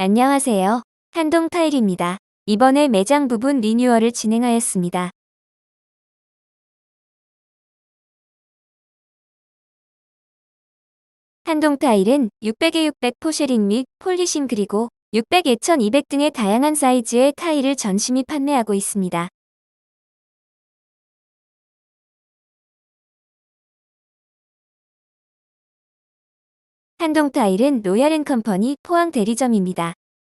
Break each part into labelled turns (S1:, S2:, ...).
S1: 안녕하세요. 한동 타일입니다. 이번에 매장 부분 리뉴얼을 진행하였습니다. 한동 타일은 600에 600 포쉐링 및 폴리싱 그리고 600, 2200 등의 다양한 사이즈의 타일을 및 판매하고 있습니다. 한동 타일은 로얄앤컴퍼니 포항 대리점입니다.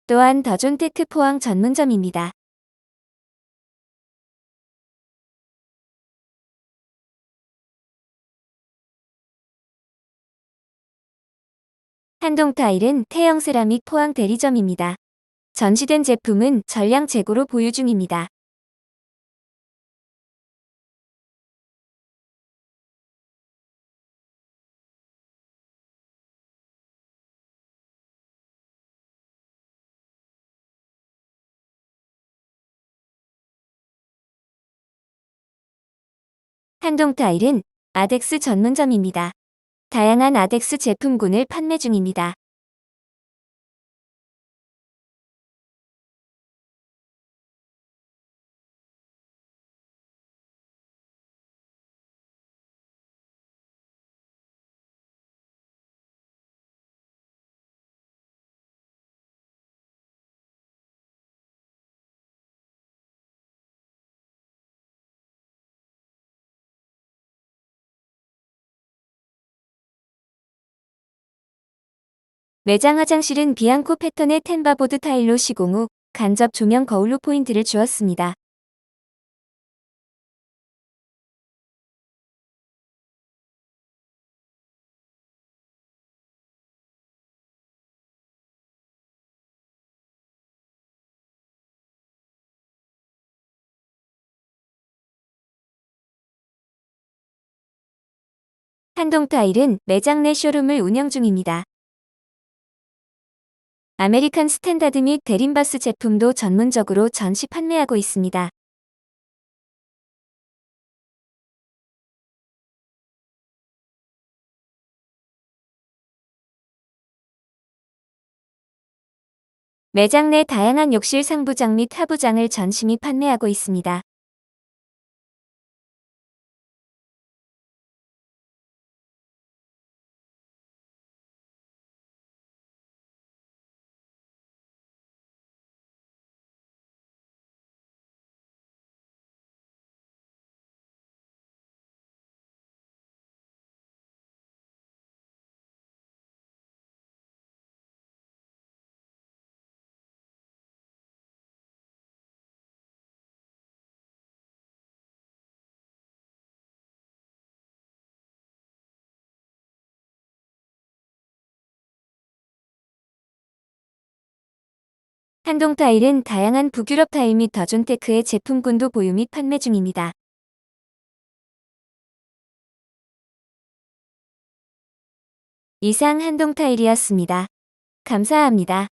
S1: 또한 더존테크 포항 전문점입니다. 한동 타일은 태영 세라믹 포항 대리점입니다. 전시된 제품은 전량 재고로 보유 중입니다. 한동 타일은 아덱스 전문점입니다. 다양한 아덱스 제품군을 판매 중입니다. 매장 화장실은 비앙코 패턴의 템바보드 타일로 시공 후 간접 조명 거울로 포인트를 주었습니다. 한동 타일은 매장 내 쇼룸을 운영 중입니다. 아메리칸 스탠다드 및 데린바스 제품도 전문적으로 전시 판매하고 있습니다. 매장 내 다양한 욕실 상부장 및 하부장을 전시 및 판매하고 있습니다. 한동 타일은 다양한 북유럽 타일 및 더존테크의 제품군도 보유 및 판매 중입니다. 이상 한동 타일이었습니다. 감사합니다.